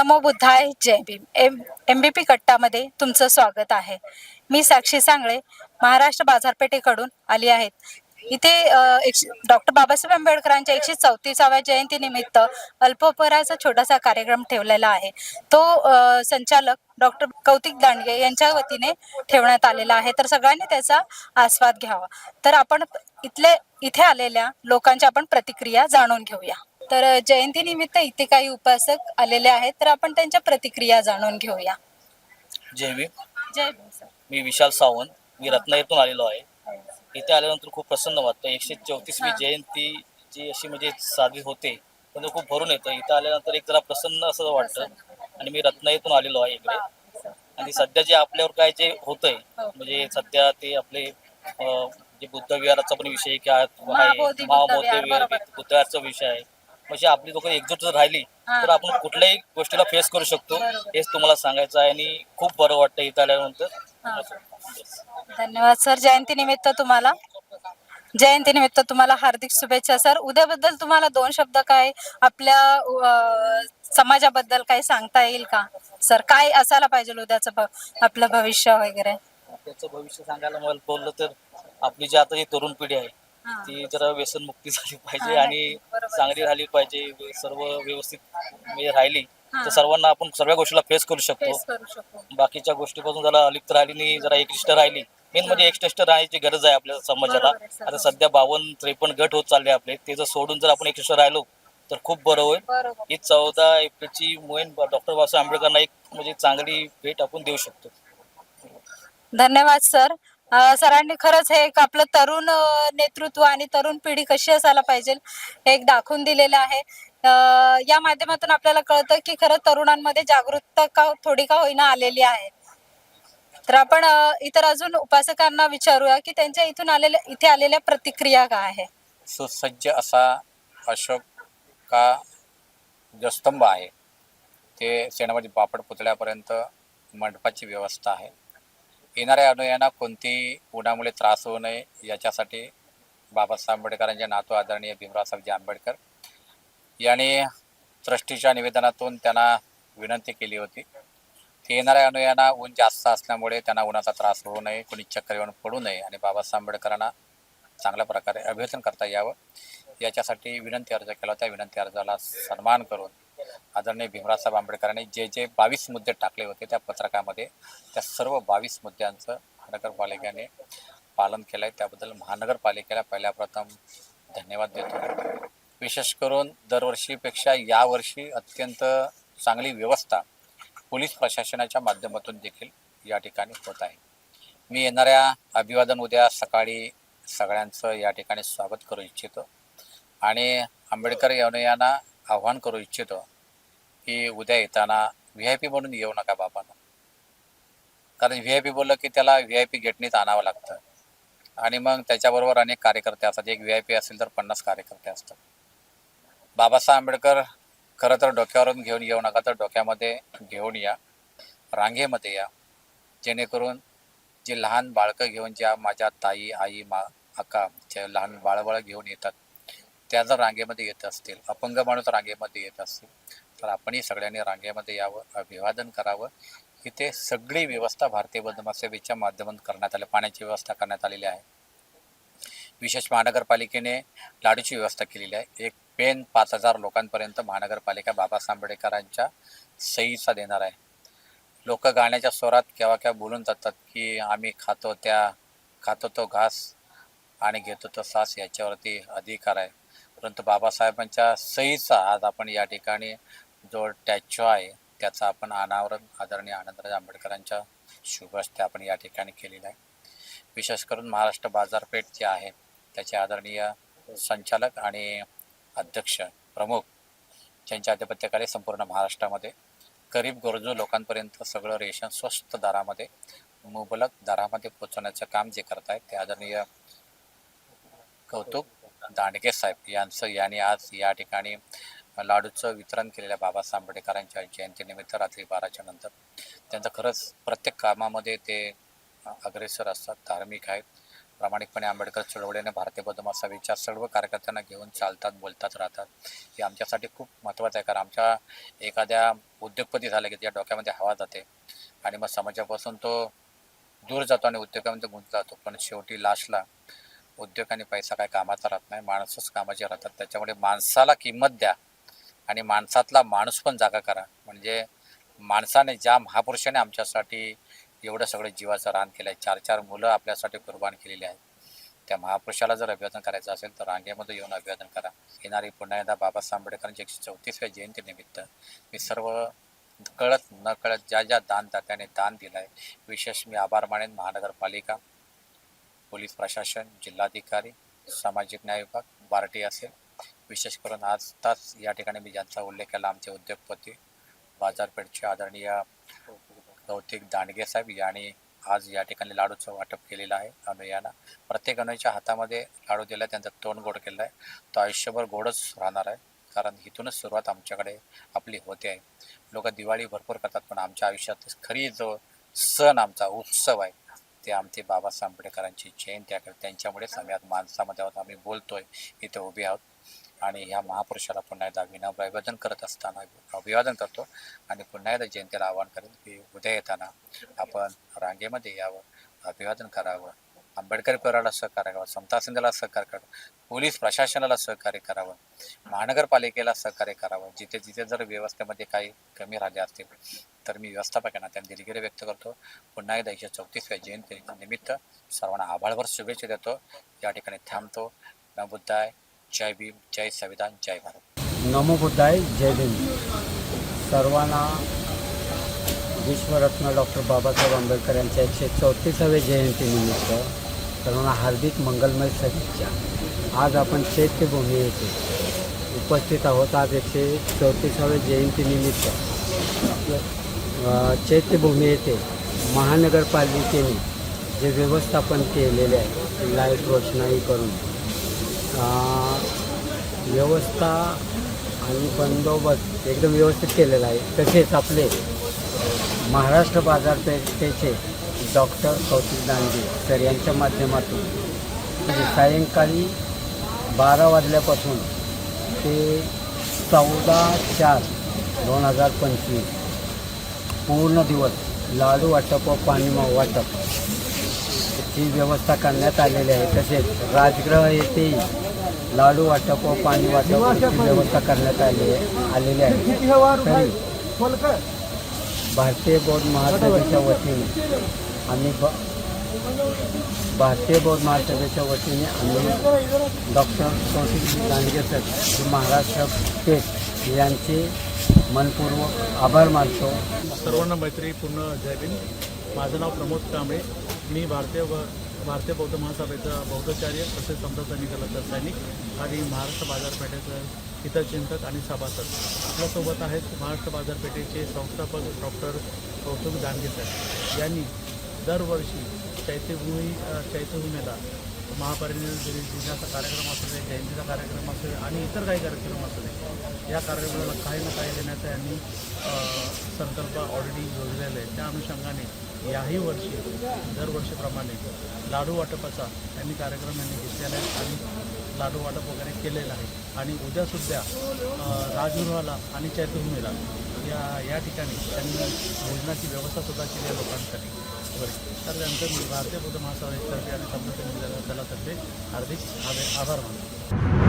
नमो बुद्धाय जय Bhim. M M B P कट्टामध्ये तुमचं स्वागत आहे. मी साक्षी सांगळे महाराष्ट्र बाजारपेठेकडून आली आहेत. इथे डॉक्टर बाबासाहेब आंबेडकरांच्या एकशे चौतीसाव्या जयंतीनिमित्त अल्पोपहाराचा छोटासा कार्यक्रम ठेवलेला आहे. तो अ, संचालक डॉक्टर कौतिक दांडगे यांच्या वतीने ठेवण्यात आलेला आहे. तर सगळ्यांनी त्याचा आस्वाद घ्यावा. तर आपण इथले इथे आलेल्या लोकांच्या आपण प्रतिक्रिया जाणून घेऊया. तर अ, जयंतीनिमित्त इथे काही उपासक आलेले आहेत तर आपण त्यांच्या प्रतिक्रिया जाणून घेऊया. जय भीम. जय भीम सर. मी विशाल सावंत मी रत्नागिरीतून आलेलो आहे. इथे आल्यानंतर खूप प्रसन्न वाटतं. एकशे चौतीसवी हा. जयंती जी अशी म्हणजे साजरी होते पण खूप भरून येतं. इथं आल्यानंतर एक जरा प्रसन्न असं वाटतं. आणि मी रत्नागिरीतून आलेलो आहे इकडे. आणि सध्या जे आपल्यावर काय जे होतंय हो. म्हणजे सध्या ते आपले जे बुद्ध विहाराचा पण विषय की आहे महाबोधी विहार. बुद्ध विषय आहे. म्हणजे आपली लोक एकजूट जर राहिली हा. तर आपण कुठल्याही गोष्टीला फेस करू शकतो. हेच तुम्हाला सांगायचं आहे आणि खूप बरं वाटतं इथं आल्यानंतर हा. धन्यवाद सर जयंतीनिमित्त तुम्हाला जयंतीनिमित्त तुम्हाला हार्दिक शुभेच्छा सर उद्याबद्दल तुम्हाला दोन शब्द काय आपल्या समाजाबद्दल काही सांगता येईल का सर काय असायला पाहिजे उद्याचं आपलं भविष्य वगैरे त्याचं भविष्य सांगायला मला बोललं तर आपली जी आता जी तरुण पिढी आहे हा. ती जरा व्यसनमुक्ती झाली पाहिजे आणि. चांगली राहिली पाहिजे सर्व व्यवस्थित म्हणजे राहिली. तर सर्वांना आपण सर्व गोष्टीला फेस करू शकतो. बाकीच्या गोष्टीपासून जरा अलिप्त राहिली आणि जरा एकनिष्ठ राहिली. मेन म्हणजे एकनिष्ठ राहायची गरज आहे आपल्या समाजाला. आता सध्या बावन्न त्रेपन्न गट होत चालले आपले ते जर सोडून जर आपण एकनिष्ठ राहिलो तर खूप बरं होईल. ही चौदा एप्रिलची मोहीम डॉक्टर बाबासाहेब आंबेडकरांना एक म्हणजे चांगली भेट आपण देऊ शकतो. धन्यवाद सर. सरांनी खरंच हे एक आपलं तरुण नेतृत्व आणि तरुण पिढी कशी असायला पाहिजे हे एक दाखवून दिलेलं आहे. या माध्यमातून आपल्याला कळतं की खरं तरुणांमध्ये जागरूकता का थोडी का होईना आलेली आहे. तर आपण इतर अजून उपासकांना विचारूया की त्यांच्या इथून आलेल्या इथे आलेल्या प्रतिक्रिया काय आहे? सुसज्ज असा अशोक का जो स्तंभ आहे? ते सेनापती बापड पुतळ्यापर्यंत मंडपाची व्यवस्था आहे. येणाऱ्या अनुयायांना कोणती उन्हामुळे त्रास होऊ नये याच्यासाठी बाबासाहेब आंबेडकरांचे नातू आदरणीय भीमरावसाहेबजी आंबेडकर यांनी ट्रस्टीच्या निवेदनातून त्यांना विनंती केली होती. की येणाऱ्या अनुयायांना ऊन जास्त असल्यामुळे त्यांना उन्हाचा त्रास होऊ नये कोणी चक्कर येऊन पडू नये आणि बाबासाहेब आंबेडकरांना चांगल्या प्रकारे अभिवादन करता यावं. याच्यासाठी विनंती अर्ज केला होता. विनंती अर्जाला सन्मान करून आदरणीय भीमरावसाहेब आंबेडकरांनी जे जे बावीस मुद्दे टाकले होते त्या पत्रकामध्ये त्या सर्व बावीस मुद्द्यांचं महानगरपालिकेने पालन केलं आहे त्याबद्दल महानगरपालिकेला पहिल्या प्रथम धन्यवाद देतो. विशेष करून दरवर्षीपेक्षा यावर्षी अत्यंत चांगली व्यवस्था पोलीस प्रशासनाच्या माध्यमातून देखील या ठिकाणी होत आहे. मी येणाऱ्या अभिवादन उद्या सकाळी सगळ्यांचं या ठिकाणी स्वागत करू इच्छितो. आणि आंबेडकर अनुयांना आव्हान करू इच्छितो की उद्या येताना व्ही आय पी म्हणून येऊ नका बाबांना. कारण व्ही आय पी बोललं की त्याला व्ही आय पी गेटनीच आणावं लागतं. आणि मग त्याच्याबरोबर अनेक कार्यकर्ते असतात. एक व्ही आय पी असेल तर पन्नास कार्यकर्ते असतात. बाबासाहेब आंबेडकर खरं तर डोक्यावरून घेऊन येऊ नका तर डोक्यामध्ये घेऊन या. रांगेमध्ये या. जेणेकरून जी लहान बाळकं घेऊन ज्या माझ्या ताई आई मा अक्का जे लहान बाळबळं घेऊन येतात त्या जर रांगेमध्ये येत असतील अपंग माणूस रांगेमध्ये येत असतील तर आपणही सगळ्यांनी रांगेमध्ये यावं अभिवादन करावं. इथे सगळी व्यवस्था भारतीय बौद्ध माध्यमातून करण्यात आली पाण्याची व्यवस्था करण्यात आलेली आहे. विशेष महानगरपालिकेने लाडूची व्यवस्था केलेली आहे. एक पेन पाच हजार लोकांपर्यंत महानगरपालिका बाबासाहेब आंबेडकरांच्या सहीचा देणार आहे. लोक गाण्याच्या स्वरात केव्हा केव्हा बोलून जातात की आम्ही खातो त्या खातो तो घास आणि घेतो तो सास याच्यावरती अधिकार आहे. परंतु बाबासाहेबांच्या सहीचा आज आपण या ठिकाणी जो टॅच्यू आहे त्याचा आपण अनावरण आदरणीय आनंदराज आंबेडकरांच्या शुभ हस्ते आपण या ठिकाणी केलेला आहे. विशेष करून महाराष्ट्र बाजारपेठ जे आहे त्याचे आदरणीय संचालक आणि अध्यक्ष प्रमुख ज्यांच्या आधिपत्याखाली संपूर्ण महाराष्ट्रामध्ये गरीब गरजू लोकांपर्यंत सगळं रेशन स्वस्त दरामध्ये मुबलक दरामध्ये पोचवण्याचं काम जे करत आहेत ते आदरणीय कौतुक दांडगे साहेब यांचं यांनी आज या ठिकाणी लाडूचं वितरण केलेल्या बाबासाहेब आंबेडकरांच्या जयंतीनिमित्त रात्री बाराच्या नंतर. त्यांचं खरंच प्रत्येक कामामध्ये ते अग्रेसर असतात धार्मिक आहेत. प्रामाणिकपणे आंबेडकर चळवळीने भारतीय बौद्ध विचार सर्व कार्यकर्त्यांना घेऊन चालतात बोलतात राहतात. हे आमच्यासाठी खूप महत्त्वाचं आहे कारण आमच्या एखाद्या उद्योगपती झाला की त्या डोक्यामध्ये हवा जाते. आणि मग समाजापासून तो दूर जातो आणि उद्योगामध्ये गुंत जातो. पण शेवटी लास्टला उद्योग आणि पैसा काय कामाचा राहत नाही माणसंच कामाचे राहतात. त्याच्यामुळे माणसाला किंमत द्या आणि माणसातला माणूस पण जागा करा. म्हणजे माणसाने ज्या महापुरुषाने आमच्यासाठी एवढं सगळं जीवाचं रान केलं आहे चार चार मुलं आपल्यासाठी कुर्बान केलेली आहेत त्या महापुरुषाला जर अभिवादन करायचं असेल तर रांगेमध्ये येऊन अभिवादन करा. येणारी पुन्हा एकदा बाबासाहेब आंबेडकरांची एकशे चौतीसव्या जयंतीनिमित्त मी सर्व कळत न कळत ज्या ज्या दानदात्याने दान दिलं आहे विशेष मी आभार मानेन महानगरपालिका. पोलीस प्रशासन जिल्हाधिकारी सामाजिक न्याय विभाग बार्टी असेल. विशेष करून आज तास या ठिकाणी मी ज्यांचा उल्लेख केला आमचे उद्योगपती बाजारपेठचे आदरणीय भौतिक दांडगे साहेब यांनी आज या ठिकाणी लाडूचं वाटप केलेलं आहे अनुयाना प्रत्येक अनुयाच्या हातामध्ये लाडू दिला त्यांचं तोंड गोड केलं आहे. तो आयुष्यभर गोडच राहणार आहे कारण इथूनच सुरुवात आमच्याकडे आपली होते आहे. लोक दिवाळी भरपूर करतात पण आमच्या आयुष्यात खरी जो सण आमचा उत्सव आहे ते आमचे बाबासाहेब आंबेडकरांची जयंती आहे. त्यांच्यामुळेच आम्ही आज माणसामध्ये आहोत आम्ही बोलतोय इथे उभे आहोत. आणि ह्या महापुरुषाला पुन्हा एकदा विनम्र अभिवादन करत असताना अभिवादन करतो. आणि पुन्हा एकदा जयंतीला आवाहन करेल की उद्या येताना आपण रांगेमध्ये यावं अभिवादन करावं. आंबेडकर परिवाराला सहकार्य करावं समता सिंधला सहकार्य करावं पोलीस प्रशासनाला सहकार्य करावं महानगरपालिकेला सहकार्य करावं जिथे जिथे जर व्यवस्थेमध्ये काही कमी राहिले असतील तर मी व्यवस्थापकांना त्यांनी दिलगिरी व्यक्त करतो. पुन्हा एकदा एकशे चौतीसव्या जयंती निमित्त सर्वांना आभाळभर शुभेच्छा देतो. या ठिकाणी थांबतो. बुद्धाय जय भीम जय संविधान जय भारत. नमो बुद्धाय जय भीम. सर्वांना विश्वरत्न डॉक्टर बाबासाहेब आंबेडकर यांच्या एकशे चौतीसाव्या जयंतीनिमित्त सर्वांना हार्दिक मंगलमय सदिच्छा आज आपण चैत्यभूमी येथे उपस्थित आहोत. आज एकशे चौतीसाव्या जयंतीनिमित्त चैत्यभूमी येथे महानगरपालिकेने जे व्यवस्थापन केलेले आहे लाइट रोषणाई करून व्यवस्था आणि बंदोबस्त एकदम व्यवस्थित केलेला आहे. तसेच आपले महाराष्ट्र बाजारपेठेचे डॉक्टर कौतिक दांडे सर यांच्या माध्यमातून. म्हणजे सायंकाळी बारा वाजल्यापासून ते चौदा चार दोन हजार पंचवीस. पूर्ण दिवस लाडू वाटप व पाणी वाटप ही व्यवस्था करण्यात आलेली आहे. तसेच राजगृह येथेही लाडू वाटप व पाणी वाटप व्यवस्था करण्यात आली आलेली आहे. तरी भारतीय बोर्ड महासभेच्या वतीने आम्ही ब भारतीय बौद्ध महासभेच्या वतीने आम्ही डॉक्टर कौशिक दांडगे सर श्री महाराष्ट्र पेठ यांचे मनपूर्वक आभार मानतो. सर्वांना मैत्रीपूर्ण पूर्ण भीम. माझं नाव प्रमोद कांबळे. मी भारतीय व भारतीय बौद्ध महासभेचा बौद्धाचार्य तसेच समजा सैनिकाचा सैनिक आणि महाराष्ट्र बाजारपेठेचं हितचिंतक आणि सभासद. आपल्यासोबत आहेत महाराष्ट्र बाजारपेठेचे संस्थापक डॉक्टर कौतुक दानगे सर. यांनी दरवर्षी चैत्यभूमी चैत्यभूमीला महापरिनिर्वाण कार्यक्रम असू दे जयंतीचा कार्यक्रम असू दे आणि इतर काही कार्यक्रम असू दे या कार्यक्रमाला काही ना काही देण्याचा यांनी संकल्प ऑलरेडी योजलेला आहे. त्या अनुषंगाने याही वर्षी दरवर्षीप्रमाणे लाडू वाटपाचा त्यांनी कार्यक्रम यांनी घेतलेला आहे आणि लाडू वाटप वगैरे केलेलं आहे. आणि उद्यासुद्धा राजगृहाला आणि चैत्यभूमीला या या ठिकाणी त्यांनी भोजनाची व्यवस्थासुद्धा केली आहे लोकांसाठी. वगैरे तर त्यांचं मी भारतीय बौद्ध महासभेतर्फे आणि संत दलातर्फे हार्दिक आभार मानतो.